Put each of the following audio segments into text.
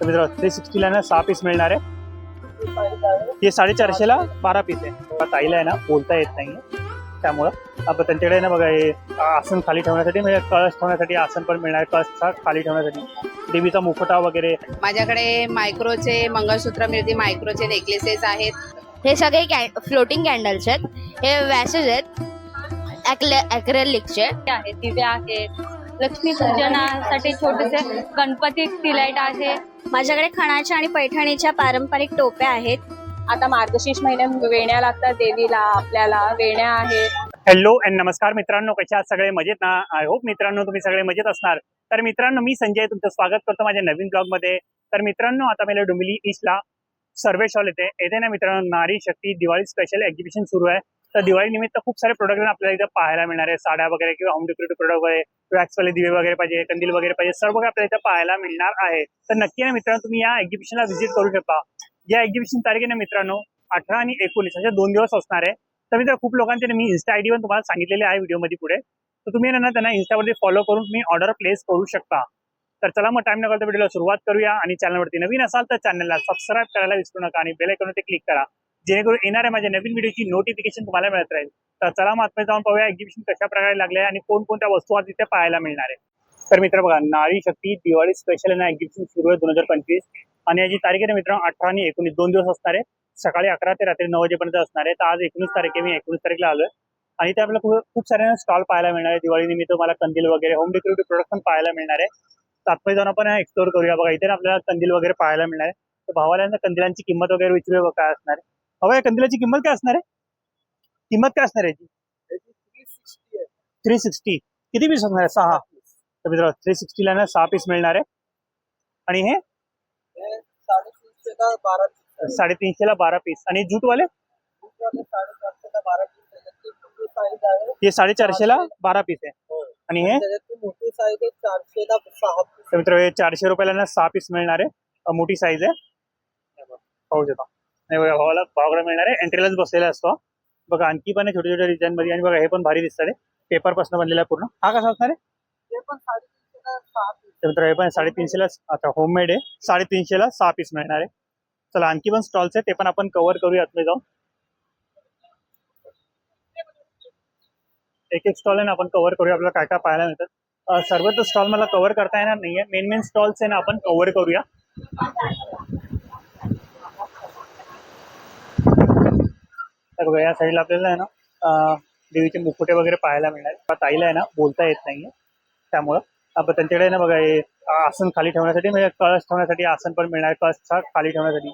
तर मित्र थ्री सिक्स्टीला ना सहा पीस मिळणार आहे. हे साडेचारशेला बारा पीस आहे. ताईला आहे ना बोलता येत नाही त्यामुळं आपण त्यांच्याकडे ना बघा हे आसन खाली ठेवण्यासाठी म्हणजे कळस ठेवण्यासाठी आसन पण मिळणार आहे कळस खाली ठेवण्यासाठी. देवीचा मुखोटा वगैरे. माझ्याकडे मायक्रोचे मंगळसूत्र मिळते मायक्रोचे नेकलेसेस आहेत. हे सगळे कॅ फ्लोटिंग कॅन्डल्स आहेत. हे वॅसेस आहेत. ॲक्रेलिकचे आहेत. दिवे आहेत. लक्ष्मी पूजनासाठी छोटेसे गणपती तिलाईट आहे. माझ्याकडे खणाच्या आणि पैठणीच्या पारंपरिक टोप्या आहेत. आता मार्गशीर्ष महिन्यात वेण्या लागतात देवीला आपल्याला. वेण्या आहेत. हॅलो अँड नमस्कार मित्रांनो. कशा आहात सगळे? मजेत ना? आय होप मित्रांनो तुम्ही सगळे मजेत असणार. तर मित्रांनो मी संजय तुमचं स्वागत करतो माझ्या नवीन ब्लॉगमध्ये तर मित्रांनो आता मला डुंबिली ईस्टला सर्वे शॉल येते. येथे ना मित्रांनो नारी शक्ती दिवाळी स्पेशल एक्झिबिशन सुरू आहे. तर दिवाळी निमित्त खूप सारे प्रोडक्ट आपल्याला इथं पाहायला मिळणार आहे. साड्या वगैरे किंवा होम डेकोरेटिव्ह प्रोडक्ट वगैरे वॅक्सवाले दिवे वगैरे पाहिजे कंदील वगैरे पाहिजे सर्व काही आपल्याला इथं पाहायला मिळणार आहे. तर नक्की ना मित्रांनो तुम्ही या एक्झिबिशनला व्हिजिट करू शकता. या एक्झिबिशन तारखेने मित्रांनो अठरा आणि एकोणीस अशा दोन दिवस असणार आहे. तर मित्र खूप लोकांचे मी इन्स्टा आयडी पण तुम्हाला सांगितलेले आहे व्हिडिओमध्ये पुढे. तर तुम्ही ना त्यांना इन्स्टावरती फॉलो करून तुम्ही ऑर्डर प्लेस करू शकता. तर चला मग टाइम न करता व्हिडिओला सुरुवात करूया. आणि चॅनलवरती नवीन असाल तर चॅनलला सबस्क्राईब करायला विसरू नका. आणि बेल आयकॉनवरती क्लिक करा. जेणेकरून येणाऱ्या माझ्या नवीन व्हिडिओची नोटिफिकेशन तुम्हाला मिळत राहील. तर चला मग आतमध्ये जाऊन पाहूया एक्झिबिशन कशा प्रकारे लागले आहे आणि कोणकोणत्या वस्तू आज तिथे पाहायला मिळणार आहे तर मित्र बघा नारी शक्ती दिवाळी स्पेशल ना एक्झिबिशन सुरू आहे दोन हजार पंचवीस. आणि याची तारीख आहे मित्रांनो अठरा आणि एकोणीस दोन दिवस असणार आहे. सकाळी अकरा ते रात्री नऊ वाजेपर्यंत असणार आहे. तर आज एकोणीस तारीख आहे मी एकोणीस तारीखला आलोय. आणि ते आपल्याला खूप सारे स्टॉल पाहायला मिळणार आहे. दिवाळी निमित्त मला कंदील वगैरे होम डेकोरेटिव्ह प्रोडक्ट पण पाहायला मिळणार आहे. तात्पर्य जाऊन आपण एक्सप्लोर करूया. बघा इथे आपल्याला कंदील वगैरे पाहायला मिळणार आहे. तर भावाला कंदिलांची किंमत वगैरे विचारूया बघा काय असणार आहे. हवा या कंदिलाची किंमत काय असणार आहे? किंमत काय असणार आहे? थ्री सिक्स्टी किती पीस असणार आहे? सहा. तर थ्री सिक्स्टीला ना सहा पीस मिळणार आहे. आणि हे? साडेतीनशेला बारा पीस आणि जूटवाले? हे साडेचारशेला बारा पीस आहे. आणि हे? मित्र हे चारशे रुपयाला ना सहा पीस मिळणार आहे. अ, मोठी साईज आहे. पाहू शकता. भावाला भावाकडे मिळणार आहे. एंट्रीलाच बसलेला असतो बघा आणखी पण आहे छोट्या छोट्या डिझाईन मध्ये आणि बघा हे पण भारी दिसतात पेपरपासून बनलेला पूर्ण. हा कसा असणार आहे? ते पण साडेतीनशेला सहा piece. तर मित्र हे पण साडेतीनशेला आता होममेड आहे. साडेतीनशेला सहा पीस मिळणार आहे. चला आणखी पण स्टॉल्स आहे ते पण आपण कव्हर करूया आतमध्ये जाऊन. एक एक स्टॉल आहे ना आपण कव्हर करूया. आपल्याला काय काय पाहायला मिळतात अं, सर्व तर स्टॉल मला कव्हर करता येणार नाहीये. मेन मेन स्टॉल्स आहे ना आपण कव्हर करूया. तर बघा या साईडला आपल्याला आहे ना देवीचे मुकुटे वगैरे पाहायला मिळणार. ताईला आहे ना बोलता येत नाहीये. त्यामुळं आपण त्यांच्याकडे ना बघा हे आसन खाली ठेवण्यासाठी म्हणजे कळस ठेवण्यासाठी आसन पण मिळणार आहे कळस खाली ठेवण्यासाठी.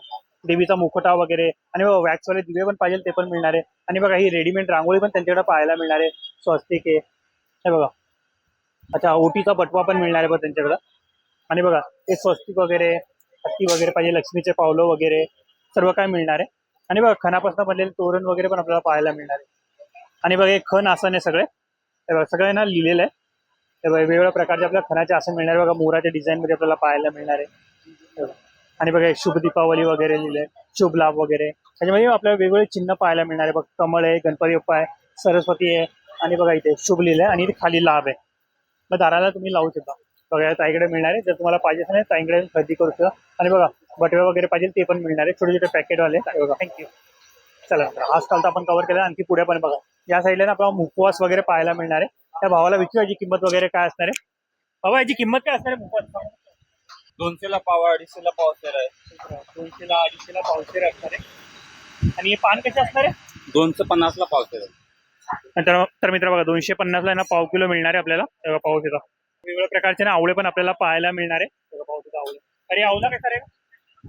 देवीचा मुखोटा वगैरे आणि वॅक्सवाले दिवे पण पाहिजे ते पण मिळणार आहे. आणि बघा ही रेडीमेड रांगोळी पण त्यांच्याकडे पाहायला मिळणार आहे. स्वस्तिक आहे. हे बघा. अच्छा ओटीचा बटवा पण मिळणार आहे बघा त्यांच्याकडं. आणि बघा हे स्वस्तिक वगैरे हत्ती वगैरे पाहिजे लक्ष्मीचे पावलं वगैरे सर्व काय मिळणार आहे. आणि बघा खणापासून बनलेले तोरण वगैरे पण आपल्याला पाहायला मिळणार आहे. आणि बघा हे खण आसन आहे सगळे. हे बघा ना लिहिलेलं आहे. हे बघा वेगवेगळ्या प्रकारचे आपल्याला खणाचे आसन मिळणार आहे. बघा मोराच्या डिझाईन मध्ये आपल्याला पाहायला मिळणार आहे. आणि बघा शुभ दीपावली वगैरे लिहिलंय. शुभ लाभ वगैरे. त्याच्यामध्ये आपल्याला वेगवेगळे चिन्ह पाहायला मिळणार आहे. बघ कमळ आहे गणपती बाप्पा आहे सरस्वती आहे. आणि बघा इथे शुभ लिहिलंय आणि इथे खाली लाभ आहे. मग दाराला तुम्ही लावू शकता. बघा ताईकडे मिळणार आहे. जर तुम्हाला पाहिजे असेल ताईकडे खरेदी करू शकता. आणि बघा बटवे वगैरे पाहिजे ते पण मिळणार आहे. छोटे छोटे पॅकेटवाले बघा. थँक्यू चला हा स्टॉल तर आपण कव्हर केला. आणखी पुढे पण बघा. या साईडला ना आपल्याला मुखवास वगैरे पाहायला मिळणार आहे. त्या भावाला विचारू याची किंमत वगैरे काय असणार आहे. बाबा याची किंमत काय असणार आहे मुखवास दोनशेला पाव अडीचशेला पावशेर आहे. दोनशेला अडीचशेला पावशेर असणार आहे. आणि हे पान कसे असणार आहे? दोनशे पन्नासला पावशेर आहे. तर तर मित्र बघा दोनशे पन्नासला ना पाव किलो मिळणार आहे आपल्याला. तेव्हा पाव किलो वेगवेगळ्या प्रकारचे ना आवळे पण आपल्याला पाहायला मिळणार आहे. आवळे. अरे आवला काय सर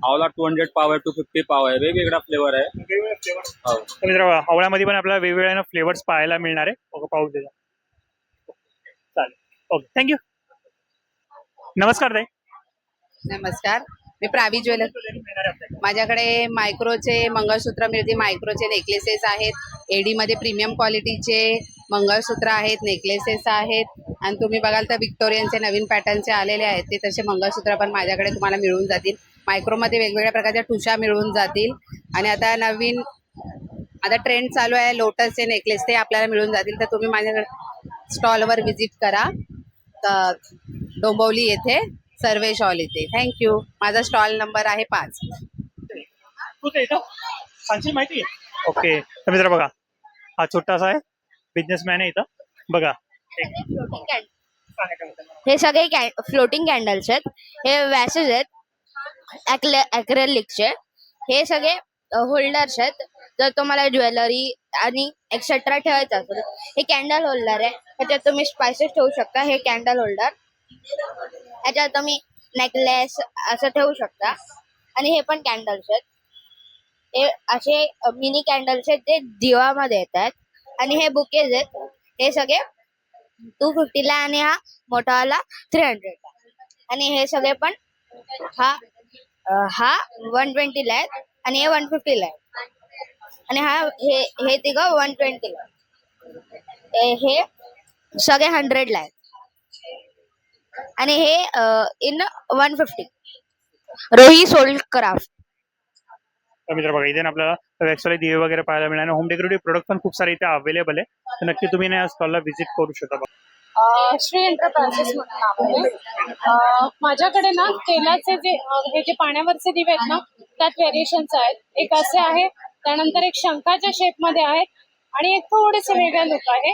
आवला टू हंड्रेड पाव आहे टू फिफ्टी पाव आहे. वेगवेगळा फ्लेवर आहे. वेगवेगळे फ्लेवर हो. तर आवळ्यामध्ये पण आपल्याला वेगवेगळ्या फ्लेवर्स पाहायला मिळणार आहे. बघा पाहू दे चालेल. ओके थँक्यू नमस्कार ताई. नमस्कार. मी प्रावी ज्वेलर. माझ्याकडे मायक्रोचे मंगळसूत्र मिळते मायक्रोचे नेकलेसेस आहेत. एडीमध्ये प्रीमियम क्वालिटीचे मंगळसूत्र आहेत नेकलेसेस आहेत. आणि तुम्ही बघाल तर विक्टोरियनचे नवीन पॅटर्नचे आलेले आहेत. ते तसे मंगळसूत्र पण माझ्याकडे तुम्हाला मिळून जातील. मायक्रोमध्ये वेगवेगळ्या प्रकारच्या ठुशा मिळून जातील. आणि आता नवीन आता ट्रेंड चालू आहे लोटसचे नेकलेस ते आपल्याला मिळून जातील. तर तुम्ही माझ्याकडे स्टॉलवर व्हिजिट करा. तर डोंबिवली येथे सर्वेश हॉल इथे थँक्यू माझा स्टॉल नंबर आहे पाच. सांगशील माहिती? ओके तर मित्र बघा हा छोटासा आहे. बिझनेसमॅन आहे इथं. बघा. हे सगळे फ्लोटिंग कॅन्डल्स आहेत. हे वॅसेस आहेत. अॅक्रेलिकचे हे सगळे होल्डर्स आहेत. जर तुम्हाला ज्वेलरी आणि एक्सेट्रा ठेवायचं असेल हे कॅन्डल होल्डर आहे. ह्याच्यात तुम्ही स्पायसेस ठेवू शकता हे कॅन्डल होल्डर ह्याच्यात तुम्ही नेकलेस असं ठेवू शकता. आणि हे पण कॅन्डल्स आहेत. हे असे मिनी कॅन्डल्स आहेत ते दिवामध्ये येतात आणि हे बुकेज आहेत. हे सगळे टू फिफ्टीला आणि हा मोठावाला थ्री हंड्रेडला आणि हे सगळे पण हा हा वन ट्वेंटीला आहेत आणि हे वन फिफ्टीला आहे. आणि हा हे हे तिघं वन ट्वेंटीला आहे. हे सगळे हंड्रेडला आहेत आणि हे इन वन फिफ्टी रोही सोल्ड क्राफ्ट तर मित्र बघा इथे ना आपल्याला वॅक्सवाले दिवे वगैरे पाहायला मिळणार. होम डेकोरेटिव्ह प्रोडक्ट पण खूप सारे इथे अवेलेबल आहे. तर नक्की तुम्ही ना या स्टॉलला व्हिजिट करू शकता. श्री एंटरप्राइजेस म्हणून नाव आहे. माझ्याकडे ना तेलाचे जे हे जे पाण्यावरचे दिवे आहेत ना त्यात व्हेरिएशन्स आहेत. एक असे आहे त्यानंतर एक शंखाच्या शेपमध्ये आहेत आणि एक थोडेसे वेगळं लुक आहे.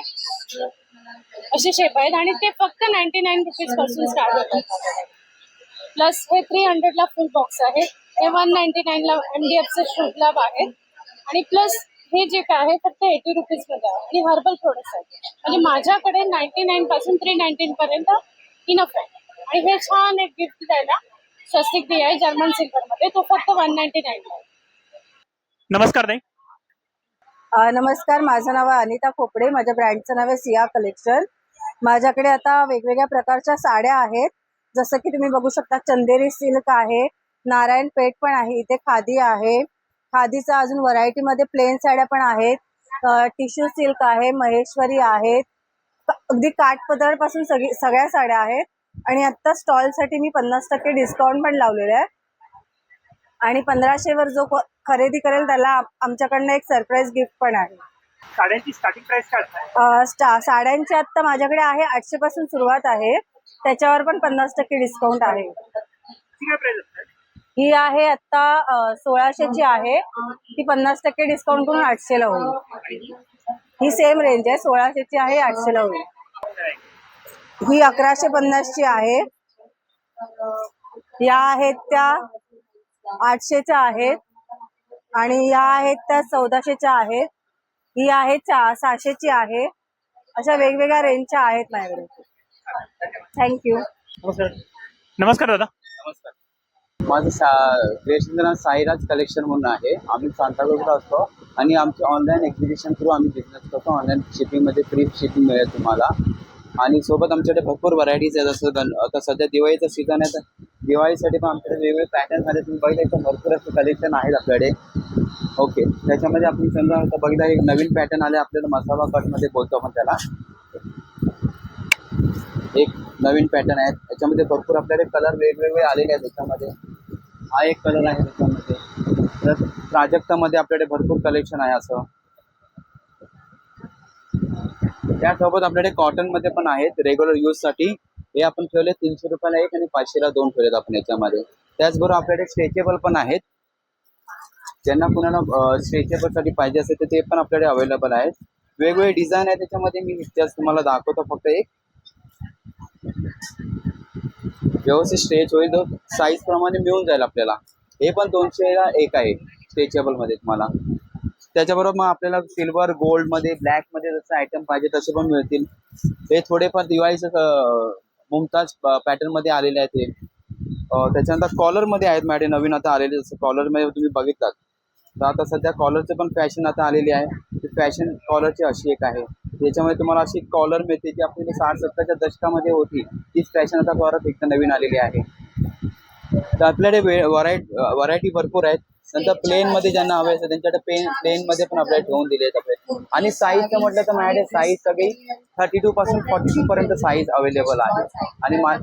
असे शेप आहेत आणि ते फक्त नाईन्टी नाईन रुपीजपासून स्टार्ट होतात. प्लस हे थ्री हंड्रेडला फुल बॉक्स आहे. हे वन नाईन्टी नाईनला एम डी एफचे शूट लॅब आहे. आणि प्लस हे जे काय आहे फक्त एटी रुपीजमध्ये आहे. आणि हर्बल प्रोडक्ट्स आहेत. म्हणजे माझ्याकडे नाईन्टी नाईन पासून थ्री नाईन्टीन पर्यंत इनफ आहे. आणि हे छान एक गिफ्ट द्यायला स्वस्तिक दिया आहे जर्मन सिल्वर मध्ये. तो फक्त वन नाईन्टी नाईनला आहे. नमस्कार अ, नमस्कार. माझं नाव आहे अनिता खोपडे. माझ्या ब्रँडचं नाव आहे सिया कलेक्शन. माझ्याकडे आता वेगवेगळ्या प्रकारच्या साड्या आहेत. जसं की तुम्ही बघू शकता चंदेरी सिल्क आहे नारायण पेठ पण आहे इथे खादी आहे. खादीचा अजून व्हरायटीमध्ये प्लेन साड्या पण आहेत. टिश्यू सिल्क आहे महेश्वरी आहेत. अगदी काठपदरपासून सगळी सगळ्या साड्या आहेत. आणि आत्ता स्टॉलसाठी मी पन्नास टक्के डिस्काउंट पण लावलेलं आहे. आणि पंधराशे वर जो खरेदी करेल त्याला आम- आमच्याकडनं एक सरप्राईज गिफ्ट पण आहे. साड्यांची स्टार्टिंग प्राइस काय साड्यांची आत्ता माझ्याकडे आहे आठशे पासून सुरुवात आहे. त्याच्यावर पण पन्नास टक्के डिस्काउंट आहे ती काय प्राइस असते ही आहे आत्ता अ, सोळाशेची आहे. ती पन्नास टक्के डिस्काउंट करून आठशेला होईल. ही सेम रेंज आहे. सोळाशेची आहे आठशेला होईल. ही अकराशे पन्नासची आहे. या आहेत त्या आठशेच्या आहेत. आणि या आहेत त्या चौदाशेच्या आहेत. ही आहे चा सहाशेची आहे. अशा वेगवेगळ्या रेंजच्या आहेत माझ्याकडे. थँक्यू नमस्कार दादा. नमस्कार. माझं सा जयचंद्रनाथ साईराज कलेक्शन म्हणून आहे. आम्ही सांताक्रूजला असतो. आणि आमचे ऑनलाईन एक्झिबिशन थ्रू आम्ही बिझनेस करतो. ऑनलाईन शिपिंगमध्ये फ्री शिपिंग मिळेल तुम्हाला. आणि सोबत आमच्याकडे भरपूर व्हरायटीज आहेत. जसं गण आता सध्या दिवाळीचं सीझन आहे तर दिवाळीसाठी पण आमच्याकडे वेगवेगळे पॅटर्नमध्ये तुम्ही बघितलं तर भरपूर असं कलेक्शन आहेत आपल्याकडे. ओके त्याच्यामध्ये आपण समजा आता बघितलं एक नवीन पॅटर्न आले आपल्याला मसाला कटमध्ये बोलतो आपण त्याला. एक नवीन पॅटर्न आहे. त्याच्यामध्ये भरपूर आपल्याकडे कलर वेगवेगळे आलेले आहेत त्याच्यामध्ये. हा एक कलर आहे त्याच्यामध्ये. तर प्राजक्तामध्ये आपल्याकडे भरपूर कलेक्शन आहे असं. त्यासोबत आपल्याकडे कॉटनमध्ये पण आहेत रेग्युलर यूजसाठी हे आपण ठेवले तीनशे रुपयाला एक आणि पाचशेला दोन ठेवलेत आपण याच्यामध्ये. त्याचबरोबर आपल्याकडे स्ट्रेचेबल पण आहेत. ज्यांना कुणाला स्ट्रेचेबलसाठी पाहिजे असेल तर ते पण आपल्याकडे अवेलेबल आहेत. वेगवेगळे डिझाईन आहे त्याच्यामध्ये. मी जास्त तुम्हाला दाखवतो फक्त एक. व्यवस्थित स्ट्रेच होईल. साईज प्रमाणे मिळून जाईल आपल्याला. हे पण दोनशेला एक आहे स्ट्रेचेबलमध्ये तुम्हाला. त्याच्याबरोबर मग आपल्याला सिल्वर गोल्डमध्ये ब्लॅकमध्ये जसं आयटम पाहिजे तसे पण मिळतील. हे थोडेफार दिवाळीचं मुमताज पॅटर्नमध्ये आलेले आहेत हे. त्याच्यानंतर कॉलरमध्ये आहेत मॅडम नवीन आता आलेले जसं कॉलरमध्ये तुम्ही बघितलात. तर आता सध्या कॉलरचं पण फॅशन आता आलेली आहे. ती फॅशन कॉलरची अशी एक आहे. त्याच्यामध्ये तुम्हाला अशी कॉलर मिळते जी आपली साठ सत्तरच्या दशकामध्ये होती तीच फॅशन आता परत एकदा नवीन आलेली आहे. तर आपल्याकडे वे व्हरायटी व्हरायटी भरपूर आहेत. नंतर प्लेन मध्ये ज्यांना हवे असेल त्यांच्याकडे पेन प्लेन मध्ये पण आपल्याला ठेवून दिले आहेत आपले आणि साईजचं म्हटलं तर माझ्याकडे साईज सगळी थर्टी टू पासून फॉर्टी टू पर्यंत साईज अवेलेबल आहे. आणि मा-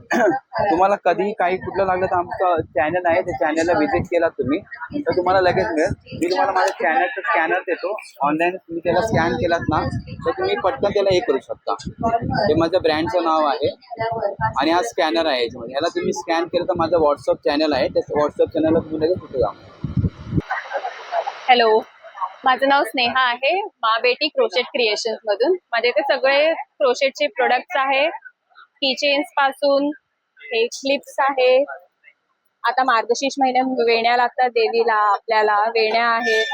तुम्हाला कधीही काही कुठलं लागलं तर आमचं चॅनल आहे त्या चॅनलला व्हिजिट केला तुम्ही. तर तुम्हाला लगेच मिळेल. मी तुम्हाला माझ्या चॅनलचं स्कॅनर देतो. ऑनलाईन तुम्ही त्याला स्कॅन केलात ना तर तुम्ही पटकन त्याला हे करू शकता. हे माझं ब्रँडचं नाव आहे. आणि हा स्कॅनर आहे याच्यामध्ये. ह्याला तुम्ही स्कॅन केलं तर माझं व्हॉट्सअप चॅनल आहे. त्या व्हॉट्सअप चॅनलला तुम्ही लगेच तिथे जा हॅलो माझं नाव स्नेहा आहे. मा बेटी क्रोशेट क्रिएशन मधून. माझे इथे सगळे क्रोशेटचे प्रोडक्ट्स आहे. किचेन्सपासून हे क्लिप्स आहे. आता मार्गशीर्ष महिन्यात वेण्या लागतात देवीला आपल्याला. वेण्या आहेत.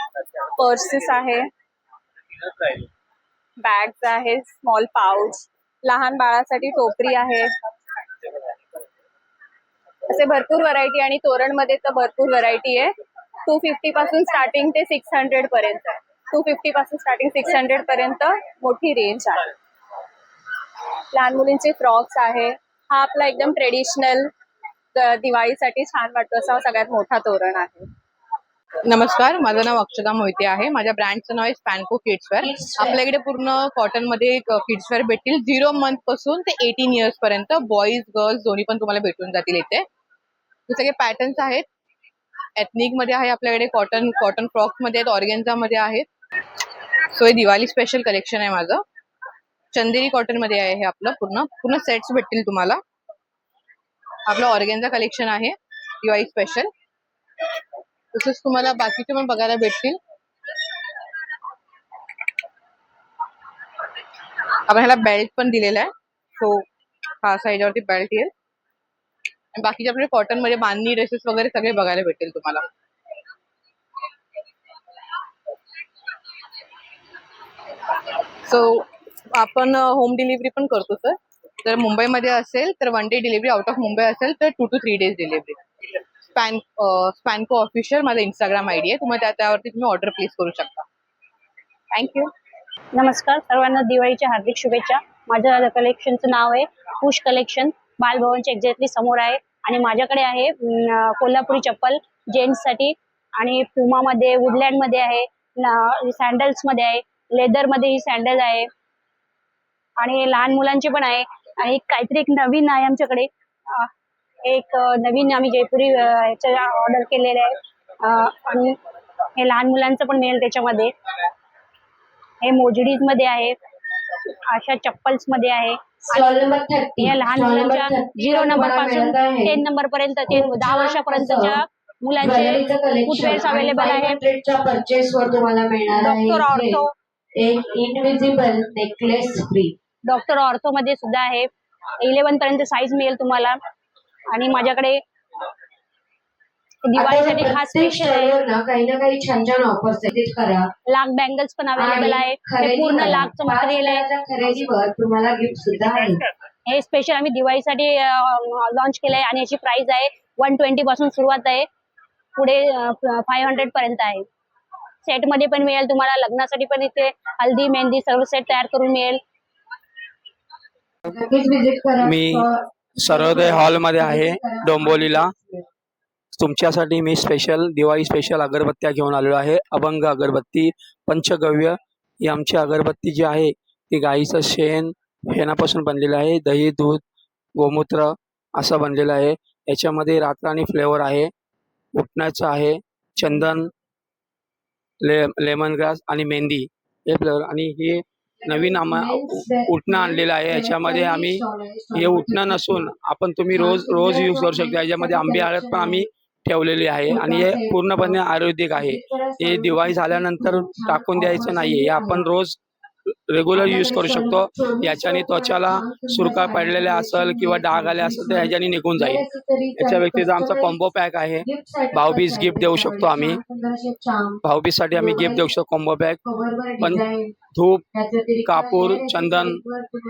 पर्सेस आहे. बॅग्स आहे. स्मॉल पाऊच लहान बाळासाठी टोकरी आहे. असे भरपूर व्हरायटी आणि तोरणमध्ये तर भरपूर व्हरायटी आहे. टू फिफ्टी पासून स्टार्टिंग ते सिक्स हंड्रेड पर्यंत. टू फिफ्टी पासून स्टार्टिंग सिक्स हंड्रेड पर्यंत मोठी रेंज आहे. लहान मुलींचे फ्रॉक्स आहे. हा आपला एकदम ट्रेडिशनल दिवाळीसाठी छान वाटतो असा सगळ्यात मोठा तोरण आहे. नमस्कार माझं नाव अक्षता मोहिते आहे. माझ्या ब्रँडचं नाव आहे स्पॅनको किड्सवेअर आपल्याकडे पूर्ण कॉटनमध्ये किड्सवेअर भेटतील. झिरो मंथपासून ते एटीन इयर्स पर्यंत बॉईज गर्ल्स दोन्ही पण तुम्हाला भेटून जातील इथे. हे सगळे पॅटर्न्स आहेत एथनिकमध्ये आहे आपल्याकडे कॉटन कॉटन फ्रॉकमध्ये आहेत ऑर्गेन्झा मध्ये आहेत. सो हे दिवाळी स्पेशल कलेक्शन आहे माझं. चंदेरी कॉटनमध्ये आहे हे आपलं पूर्ण. पूर्ण सेट्स भेटतील तुम्हाला. आपलं ऑर्गेन्झा कलेक्शन आहे दिवाळी स्पेशल तसंच तुम्हाला बाकीचे पण बघायला भेटतील. आपण ह्याला बेल्ट पण दिलेला आहे. सो हा असा बेल्ट येईल. आणि बाकीचे आपले कॉटनमध्ये बांधणी ड्रेसेस वगैरे सगळे बघायला भेटेल तुम्हाला. सो आपण होम डिलिव्हरी पण करतो सर जर मुंबईमध्ये असेल तर one day delivery out of Mumbai असेल तर two two three days delivery span स्पॅनको official माझा इंस्टाग्राम आयडी आहे. तुम्हाला त्या त्यावरती तुम्ही ऑर्डर प्लेस करू शकता. थँक्यू नमस्कार सर्वांना दिवाळीच्या हार्दिक शुभेच्छा. माझ्या कलेक्शनचं नाव आहे पुश कलेक्शन बालभवनच्या एक्झॅक्टली समोर आहे. आणि माझ्याकडे आहे कोल्हापुरी चप्पल जेंट्ससाठी. आणि पुमामध्ये वुडलँडमध्ये आहे सँडल्समध्ये आहे लेदरमध्ये ही सँडल आहे. आणि लहान मुलांचे पण आहे. आणि काहीतरी एक नवीन आहे आमच्याकडे. एक नवीन आम्ही जयपुरी याच्या ह्याच्या ऑर्डर केलेले आहे. आणि हे लहान मुलांचं पण मिळेल त्याच्यामध्ये. हे मोजडीजमध्ये आहे. अशा चप्पल्समध्ये आहे. या लहान मुलांच्या झिरो नंबरपासून टेन नंबर पर्यंत ते दहा वर्षापर्यंतच्या मुलांचे फुटवेअर्स अवेलेबल आहे. परचेस वर तुम्हाला मिळणार डॉक्टर आहे ऑर्थो एक invisible necklace free doctor ortho मध्ये सुद्धा आहे. इलेव्हन पर्यंत साईज मिळेल तुम्हाला. आणि माझ्याकडे दिवाळीसाठी खास स्पेशल आहे. ना काही ना काही छान छान ऑफर्स आहेत करा लाख बँगल्स पण अवेलेबल आहे. हे पूर्ण लाखचं मटेरियल आहे. खरेदीवर तुम्हाला गिफ्ट सुद्धा आहे. हे स्पेशल आम्ही दिवाळीसाठी लॉन्च केलंय आणि याची प्राइस आहे वन ट्वेंटी पासून सुरुवात आहे. पुढे फाय हंड्रेड पर्यंत आहे. सेटमध्ये पण मिळेल तुम्हाला. लग्नासाठी पण इथे हल्दी मेहंदी सर्व सेट तयार करून मिळेल. नक्कीच विजिट करा. मी सर्वोदय हॉलमध्ये आहे. डोंबोलीला तुमच्यासाठी मी स्पेशल दिवाळी स्पेशल अगरबत्त्या घेऊन आलेलो आहे. अभंग अगरबत्ती पंचगव्य ही आमची अगरबत्ती जी आहे ती गाईचं शेण शेणापासून बनलेलं आहे. दही दूध गोमूत्र असं बनलेलं आहे. याच्यामध्ये रातराणी फ्लेवर आहे. उठण्याचं आहे चंदन ले लेमन ग्रास आणि मेहंदी हे फ्लेवर आणि हे नवीन आम्हा उठणं आणलेलं आहे. याच्यामध्ये आम्ही हे उठणं नसून आपण तुम्ही रोज रोज यूज करू शकता. याच्यामध्ये आंबे हळद पण आम्ही ठेवलेली आहे आणि हे पूर्णपणे आयुर्वेदिक आहे. हे दिवाळी झाल्यानंतर टाकून द्यायचं नाहीये. हे आपण रोज रेग्युलर यूज करू शकतो. याच्याने त्वचाला सुरका पडलेल्या असेल किंवा डाग आले असेल तर ह्याच्याने निघून जाईल. याच्या व्यतिरिक्त आमचा कॉम्बो पॅक आहे. भाऊबीज गिफ्ट देऊ शकतो आम्ही. भाऊबीजसाठी आम्ही गिफ्ट देऊ शकतो कॉम्बो पॅक पण धूप कापूर चंदन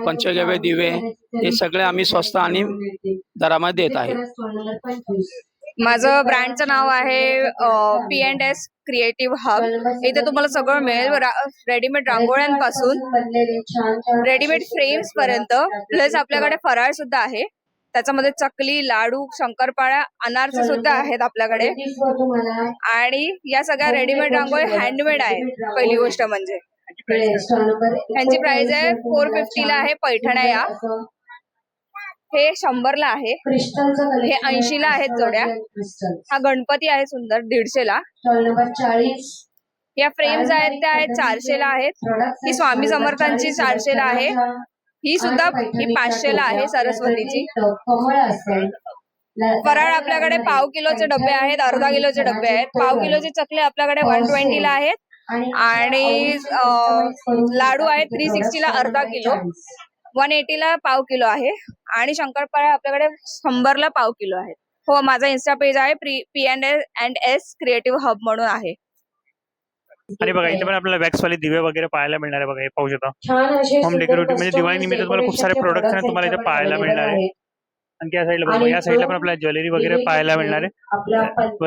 पंचगव्य दिवे हे सगळे आम्ही स्वस्त आणि दरामध्ये देत आहे. माझं ब्रँडचं नाव आहे P and S creative hub इथे तुम्हाला सगळं मिळेल. रेडीमेड रांगोळ्यांपासून रेडीमेड फ्रेम्स पर्यंत. प्लस आपल्याकडे फराळ सुद्धा आहे. त्याच्यामध्ये चकली लाडू शंकरपाळ्या अनारसे सुद्धा आहेत आपल्याकडे. आणि या सगळ्या रेडीमेड रांगोळी हँडमेड आहेत पहिली गोष्ट म्हणजे. ह्यांची प्राइस आहे फोर फिफ्टीला आहे पैठण्या या. हे शंभरला आहे. हे 80 ला आहेत जोड्या. हा गणपती आहे सुंदर दीडशेला. या फ्रेम्स आहेत त्या आहेत चारशेला आहेत. ही स्वामी समर्थांची चारशेला आहे. ही सुद्धा ही पाचशेला आहे सरस्वतीची. फराळ आपल्याकडे पाव किलोचे डबे आहेत अर्धा किलोचे डबे आहेत. पाव किलोचे चकले आपल्याकडे वन ट्वेंटीला आहेत. आणि लाडू आहेत थ्री सिक्स्टीला अर्धा किलो. वन एटीला पाव किलो आहे. आणि शंकरपाळ्या आपल्याकडे शंभरला पाव किलो आहेत हो माझा इन्स्टा पेज आहे. P and and S creative hub म्हणून आहे. आणि बघा इथे पण आपल्याला वॅक्स वाले दिवे वगैरे पाहायला मिळणार आहे बघा हे पाहू शकता. छान असे होम डेकोरेटिव्ह म्हणजे दिवाळी निमित्त तुम्हाला खूप सारे products तुम्हाला इथे पाहायला मिळणार आहे. आणखी या साईडला बघा या साईडला पण आपल्याला ज्वेलरी वगैरे पाहायला मिळणार आहे. जो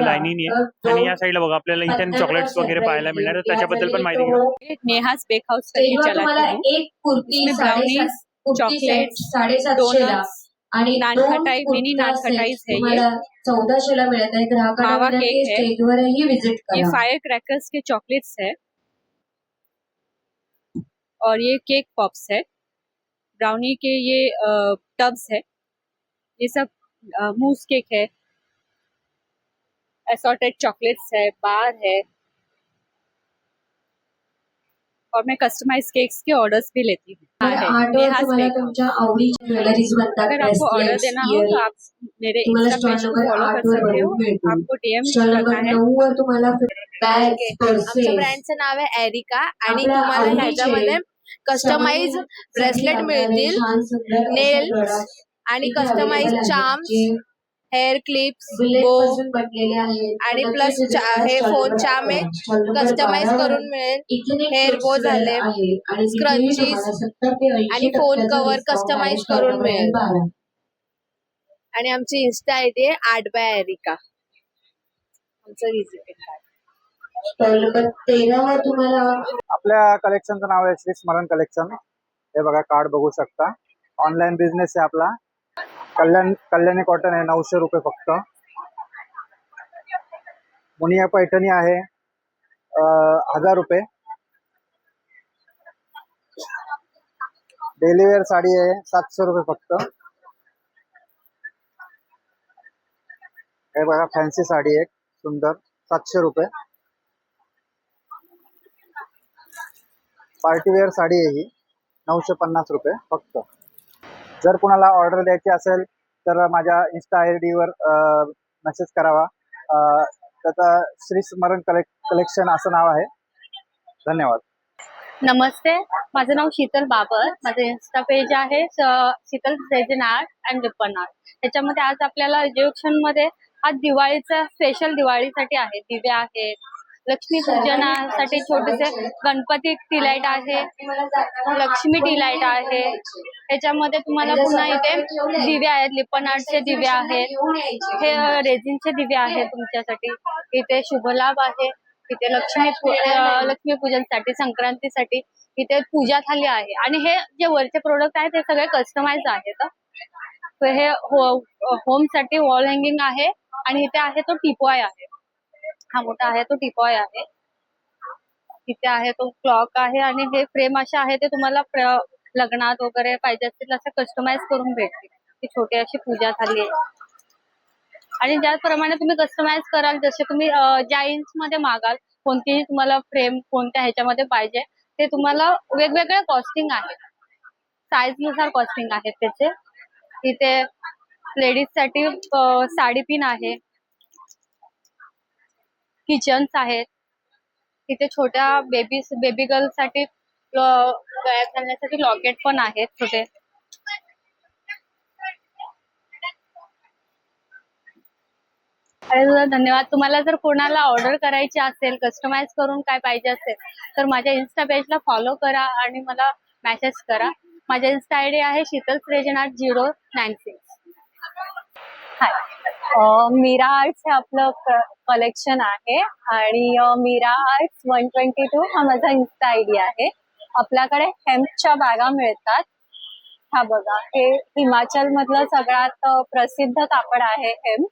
आणि या साईडला बघा आपल्याला इथे चॉकलेट्स वगैरे पाहायला मिळणार. त्याच्याबद्दल पण माहिती घेऊ नेहाज बेक हाऊस तेव्हा set साडेसातशेला donuts, आणि नान दोन खटाई, मिनी कुर्ता नान set खटाईज है ये. तुम्हाला चौदाशेला मिळत आहे. ग्राहकांना है. स्टेजवरही विजिट करा. फायर क्रैकर्स के चॉकलेट्स है और ये केक पॉप्स है. ब्राउनी के ये टब्स है. ये सब मूस केक है. असॉर्टेड चॉकलेट्स है बार है. और मैं कस्टमाइज केक्स के ऑर्डर्स भी लेती हूँ। अगर आपको ऑर्डर देना हो तो. आप मेरे फॉलो कर सकते हो। आपको डीएम करना है। आमच्या ब्रँडचं नाव आहे एरिका आणि तुम्हाला ह्याच्यामध्ये कस्टमाइज ब्रेसलेट मिळतील nails आणि customize charms hair clips bow आणि चा- हे phone charm आहे. कस्टमाइज करून मिळेल. हेअर बो झाले scrunchies आणि phone cover customize करून मिळेल. आणि आमची इन्स्टा आय डी आहे आर्ट बाय एरिका. आमचं तुम्हाला आपल्या कलेक्शनचं नाव आहे श्री स्मरण कलेक्शन हे बघा कार्ड बघू शकता. ऑनलाईन बिझनेस आहे आपला. कल्याण कल्याणी कॉटन आहे नऊशे रुपये फक्त. मुनिया पैठणी आहे हजार रुपये. डेलीवेअर साडी आहे सातशे रुपये फक्त. हे बघा फॅन्सी साडी आहे सुंदर सातशे रुपये. पार्टीवेअर साडी आहे ही नऊशे पन्नास रुपये फक्त. जर कुणाला ऑर्डर द्यायची असेल तर माझ्या इन्स्टा आय डीवर मेसेज करावा. त्याचं श्री स्मरण कलेक कलेक्शन असं नाव आहे. धन्यवाद. नमस्ते. माझं नाव शीतल बाबर. माझं इन्स्टा पेज आहे शीतल सेजन आर्ट अँड रिपन आर्ट त्याच्यामध्ये आज आपल्याला एज्युकेशनमध्ये आज दिवाळीचा स्पेशल दिवाळीसाठी आहे. दिवे आहेत लक्ष्मी पूजनासाठी छोटेसे गणपती टी लाइट आहे. लक्ष्मी टी लाइट आहे. त्याच्यामध्ये तुम्हाला पुन्हा इथे दिवे आहेत लिपन आर्टचे दिवे आहेत. हे रेझिनचे दिवे आहेत तुमच्यासाठी. इथे शुभलाभ आहे. इथे लक्ष्मी लक्ष्मी पूजनसाठी संक्रांतीसाठी इथे पूजा थाली आहे. आणि हे जे वरचे प्रोडक्ट आहेत ते सगळे कस्टमाइज आहेत हे. होमसाठी वॉल हँगिंग आहे. आणि इथे आहे तो टिपॉय आहे. हा मोठा आहे तो टिपॉय आहे. तिथे आहे तो क्लॉक आहे आणि हे फ्रेम असे आहे ते तुम्हाला लग्नात वगैरे पाहिजे असतील असं कस्टमाइज करून भेटतील ती छोटी अशी पूजा थाली आहे. आणि ज्याप्रमाणे तुम्ही कस्टमाइज कराल जसे तुम्ही ज्या इंच मध्ये मागाल कोणतीही तुम्हाला फ्रेम कोणत्या ह्याच्यामध्ये पाहिजे ते तुम्हाला वेगवेगळे कॉस्टिंग आहे साईजनुसार कॉस्टिंग आहेत त्याचे. इथे लेडीजसाठी साडी पिन आहे. किचन्स आहेत. तिथे छोट्या बेबी बेबी गर्लसाठी गळ्यात घालण्यासाठी लॉकेट पण आहेत छोटे. अरे धन्यवाद. तुम्हाला जर कोणाला ऑर्डर करायची असेल कस्टमाइज करून काय पाहिजे असेल तर माझ्या इन्स्टा पेजला फॉलो करा आणि मला मेसेज करा. माझ्या इन्स्टा आय डी आहे Sheetal सृजनाथ zero nine six hi. Meera arts हे आपलं कलेक्शन आहे आणि Meera arts one twenty two हा माझा इन्स्टा आय डी आहे. आपल्याकडे हेम्पच्या बॅगा मिळतात. हा बघा हे हिमाचल मधलं सगळ्यात प्रसिद्ध कापड आहे हेम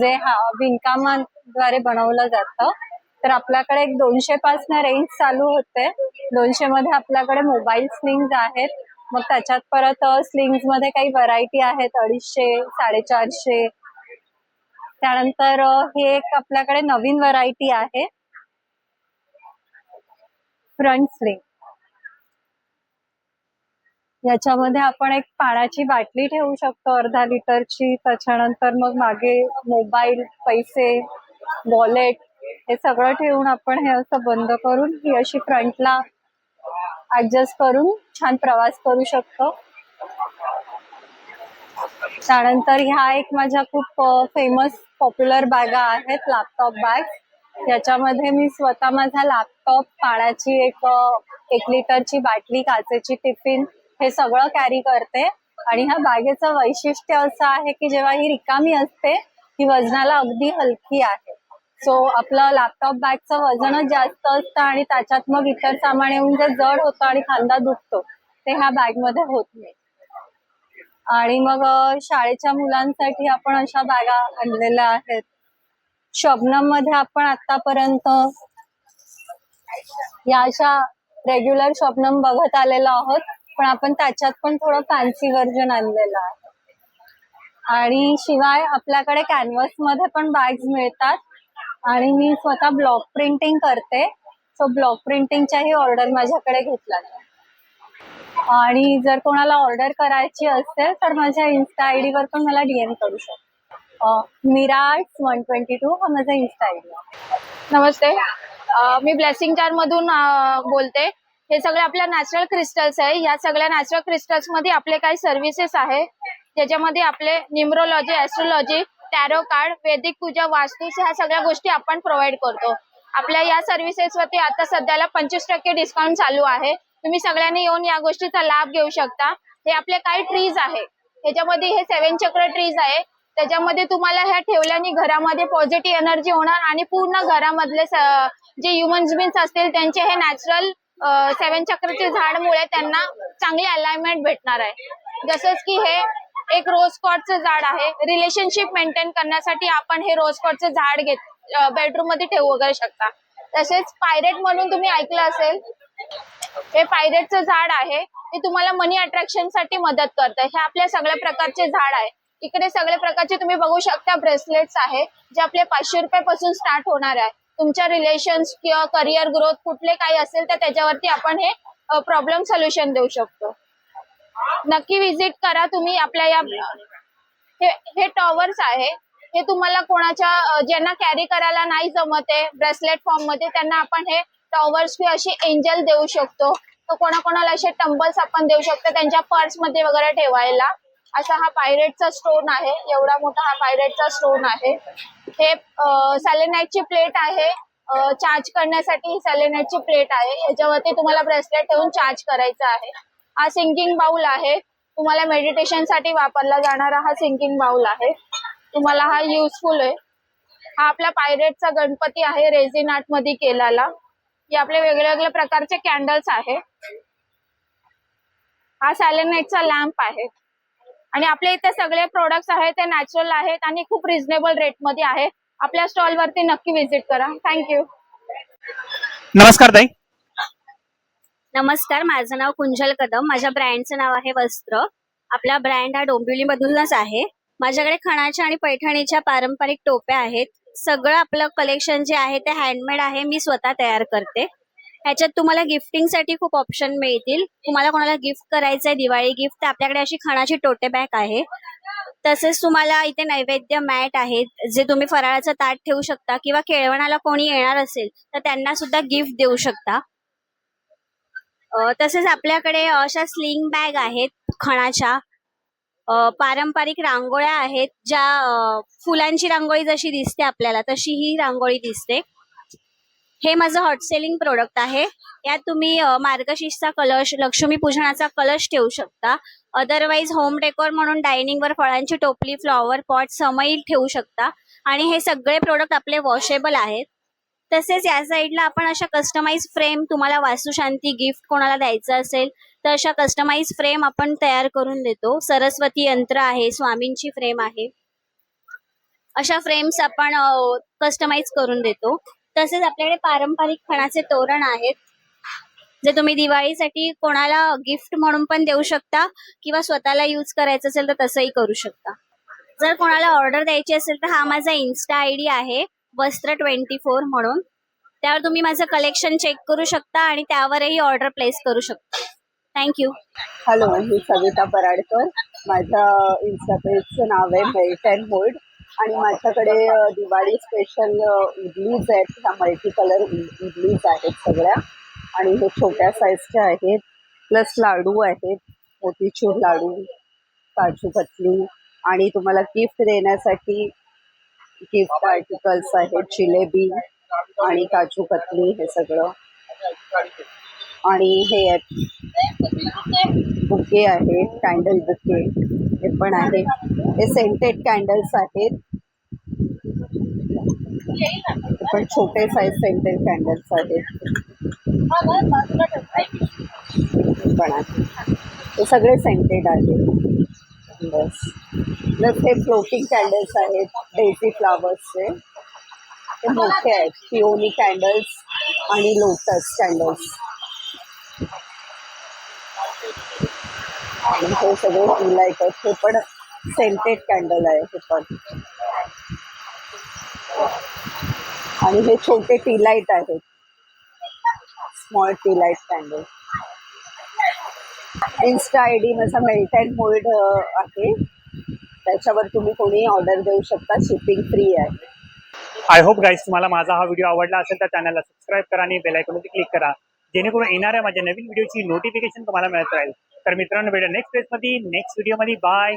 जे हा विणकामाद्वारे बनवलं जातं. तर आपल्याकडे एक दोनशे पासन रेंज चालू होते. दोनशे मध्ये आपल्याकडे मोबाईल स्लिंग्स आहेत. मग त्याच्यात परत स्लिंग्समध्ये काही व्हरायटी आहेत अडीचशे साडेचारशे. त्यानंतर हे ही एक आपल्याकडे नवीन व्हरायटी आहे. फ्रंट स्लिंग याच्यामध्ये आपण एक पाण्याची बाटली ठेवू शकतो अर्धा लिटरची. त्याच्यानंतर मग मागे मोबाईल पैसे वॉलेट हे सगळं ठेवून आपण हे असं बंद करून ही अशी फ्रंटला ऍडजस्ट करून छान प्रवास करू शकतो. त्यानंतर ह्या एक माझ्या खूप फेमस पॉप्युलर बॅगा आहेत लॅपटॉप बॅग याच्यामध्ये मी स्वतः माझा लॅपटॉप पाण्याची एक एक लिटरची बाटली काचेची टिफिन हे सगळं कॅरी करते. आणि ह्या बॅगेचं वैशिष्ट्य असं आहे की जेव्हा ही रिकामी असते ही वजनाला अगदी हलकी आहे. सो आपलं लॅपटॉप बॅगचं वजनच जास्त असतं आणि त्याच्यात मग इतर सामान येऊन जे जड होतं आणि खांदा दुखतो ते ह्या बॅगमध्ये होत नाही. आणि मग शाळेच्या मुलांसाठी आपण अशा बॅगा आणलेल्या आहेत. शबनममध्ये आपण आतापर्यंत या अशा रेग्युलर शबनम बघत आलेलो आहोत पण आपण त्याच्यात पण थोडं फॅन्सी व्हर्जन आणलेलं आहे. आणि शिवाय आपल्याकडे कॅनव्हसमध्ये पण बॅग्स मिळतात. आणि मी स्वतः ब्लॉक प्रिंटिंग करते. सो ब्लॉक प्रिंटिंगच्याही ऑर्डर माझ्याकडे घेतला आणि जर कोणाला ऑर्डर करायची असेल तर माझ्या इन्स्टा आय वर पण मला डीएम करू शकतो. मिराज वन ट्वेंटी टू हा माझा इन्स्टा आय डी नमस्ते. मी ब्लेसिंग जार मधून बोलते. हे सगळे आपल्या नॅचरल क्रिस्टल्स आहे. या सगळ्या नॅचरल क्रिस्टल्समध्ये आपले काही सर्व्हिसेस आहे. त्याच्यामध्ये आपले numerology astrology tarot card Vedic puja vastu ह्या सगळ्या गोष्टी आपण प्रोव्हाइड करतो. आपल्या या सर्व्हिसेस वरती आता सध्याला पंचवीस टक्के डिस्काउंट चालू आहे. तुम्ही सगळ्यांनी येऊन या गोष्टीचा लाभ घेऊ शकता. हे आपले काही ट्रीज आहे. ह्याच्यामध्ये हे सेवन चक्र ट्रीज आहे. त्याच्यामध्ये तुम्हाला ह्या ठेवल्याने घरामध्ये पॉझिटिव्ह एनर्जी होणार आणि पूर्ण घरामधले जे ह्युमन्स बिन्स असतील त्यांचे हे नॅचरल सेवन चक्रचे झाडमुळे त्यांना चांगली अलाइनमेंट भेटणार आहे. जसंच की हे एक रोज कॉटचं झाड आहे. रिलेशनशिप मेंटेन करण्यासाठी आपण हे रोज कॉटचं झाड घेत बेडरूममध्ये ठेवू वगैरे शकता. तसेच पायरेट म्हणून तुम्ही ऐकलं असेल हे पायरेटचं झाड आहे. ते तुम्हाला मनी अट्रॅक्शनसाठी मदत करतं. हे आपल्या सगळ्या प्रकारचे झाड आहे. इकडे सगळ्या प्रकारचे तुम्ही बघू शकता ब्रेसलेट्स आहे जे आपले पाचशे रुपयापासून स्टार्ट होणार आहे. तुमच्या रिलेशन्स किंवा करिअर ग्रोथ कुठले काही असेल तर त्याच्यावरती आपण हे प्रॉब्लेम सोल्युशन देऊ शकतो. नक्की विजिट करा तुम्ही आपल्या या हे हे टॉवर्स आहे. हे तुम्हाला कोणाच्या ज्यांना कॅरी करायला नाही जमत आहे ब्रेसलेट फॉर्ममध्ये त्यांना आपण हे टॉवर्स अशी एंजल देऊ शकतो. तर कोणाकोणाला असे टंबल्स आपण देऊ शकतो त्यांच्या पर्समध्ये वगैरे ठेवायला. असा हा पायरेटचा स्टोन आहे. एवढा मोठा हा पायरेटचा स्टोन आहे. हे सॅलेनाईटची प्लेट आहे. चार्ज करण्यासाठी ही सॅलेनाइटची प्लेट आहे. याच्यावरती तुम्हाला ब्रेसलेट ठेवून चार्ज करायचं आहे. हा सिंकिंग बाउल आहे. तुम्हाला मेडिटेशनसाठी वापरला जाणारा हा सिंकिंग बाउल आहे. तुम्हाला हा युजफुल आहे. हा आपला पायरेटचा गणपती आहे रेझिन आर्टमध्ये केलेला. हे आपले वेगळ्या वेगळ्या प्रकारचे कॅन्डल्स आहे. हा सॅलेनाइटचा लॅम्प आहे. आणि आपल्या इथे सगळे प्रोडक्ट्स आहेत ते नॅचरल आहेत आणि खूप रिझनेबल रेटमध्ये आहे. आपल्या स्टॉल वरती नक्की व्हिजिट करा. थँक्यू नमस्कार ताई. नमस्कार माझं नाव कुंजल कदम. माझ्या ब्रँडचं नाव आहे वस्त्र. आपला ब्रँड हा डोंबिवलीमधूनच आहे. माझ्याकडे खणाच्या आणि पैठणीच्या पारंपरिक टोप्या आहेत. सगळं आपलं कलेक्शन जे आहे ते हँडमेड आहे. मी स्वतः तयार करते. ह्याच्यात तुम्हाला गिफ्टिंगसाठी खूप ऑप्शन मिळतील. तुम्हाला कोणाला गिफ्ट करायचं आहे दिवाळी गिफ्ट तर आपल्याकडे अशी खणाची टोटे बॅग आहे. तसेच तुम्हाला इथे नैवेद्य मॅट आहेत. जे तुम्ही फराळाचं ताट ठेवू शकता किंवा खेळवणाला कोणी येणार असेल तर त्यांना सुद्धा गिफ्ट देऊ शकता. तसेच आपल्याकडे अशा स्लिंग बॅग आहेत खणाच्या. पारंपरिक रांगोळ्या आहेत ज्या फुलांची रांगोळी जशी दिसते आपल्याला तशी ही रांगोळी दिसते. हे माझं हॉट सेलिंग प्रोडक्ट आहे. यात तुम्ही अ, मार्गशीर्षचा कलश लक्ष्मी पूजनाचा कलश ठेवू शकता. अदरवाईज होम डेकोर म्हणून डायनिंग वर फळांची टोपली फ्लॉवर पॉट समई ठेवू शकता. आणि हे सगळे प्रोडक्ट आपले वॉशेबल आहेत. तसेच या साईडला आपण अशा कस्टमाइज फ्रेम तुम्हाला वास्तुशांती गिफ्ट कोणाला द्यायचं असेल तर अशा कस्टमाइज फ्रेम आपण तयार करून देतो. सरस्वती यंत्र आहे स्वामींची फ्रेम आहे. अशा फ्रेम्स आपण कस्टमाइज करून देतो. तसेच आपल्याकडे पारंपरिक खणाचे तोरण आहेत. जे तुम्ही दिवाळीसाठी कोणाला गिफ्ट म्हणून पण देऊ शकता किंवा स्वतःला यूज करायचं असेल तर तसंही करू शकता. जर कोणाला ऑर्डर द्यायची असेल तर हा माझा इन्स्टा आय डी आहे. वस्त्र ट्वेंटी फोर म्हणून. त्यावर तुम्ही माझं कलेक्शन चेक करू शकता आणि त्यावरही ऑर्डर प्लेस करू शकता. थँक्यू हॅलो मी सविता पराडकर. माझं इन्स्टा पेजचं नाव आहे मेल्ट अँड होल्ड आणि माझ्याकडे दिवाळी स्पेशल इडलीज आहेत. ह्या मल्टी कलर इडलीज आहेत सगळ्या. आणि हे छोट्या साईजच्या आहेत. प्लस लाडू आहेत. मोतीचूर लाडू काजू कतली. आणि तुम्हाला गिफ्ट देण्यासाठी गिफ्ट आर्टिकल्स आहेत जिलेबी आणि काजू कतली हे सगळं. आणि हे आहेत बुके आहेत कॅन्डल बुके हे पण आहे हे सेंटेड कॅन्डल्स आहेत. हे पण छोटे साईज सेंटेड कॅन्डल्स आहेत. पण आहे हे सगळे सेंटेड आहेत. बस प्लस हे फ्लोटिंग कॅन्डल्स आहेत डेझी फ्लावर्सचे ते मोठे आहेत पिओनी कॅन्डल्स आणि लोटस कॅन्डल्स आणि हे सगळे टी लाइट आहेत. हे पण सेंटेड कॅन्डल आहे हे पण. आणि हे छोटे टी लाइट आहेत. Small tea light candle insta I D माझा मेल्ट अँड होल्ड आहे. त्याच्यावर तुम्ही कोणी ऑर्डर देऊ शकता शिपिंग फ्री आहे. आय होप गाईस तुम्हाला माझा हा व्हिडिओ आवडला असेल तर चॅनलला सबस्क्राईब करा आणि बेल क्लिक करा. जेणेकरून येणाऱ्या माझ्या नवीन व्हिडिओची नोटिफिकेशन तुम्हाला मिळत राहील. तर मित्रांनो भेटा नेक्स्टमध्ये. नेक्स्ट व्हिडिओमध्ये बाय